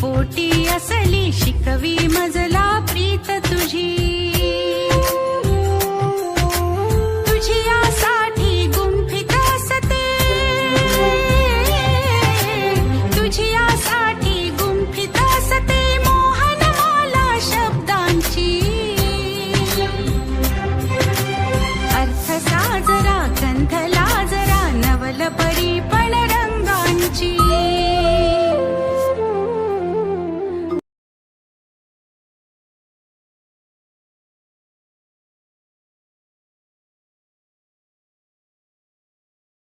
पोटी असली शिकवी मजला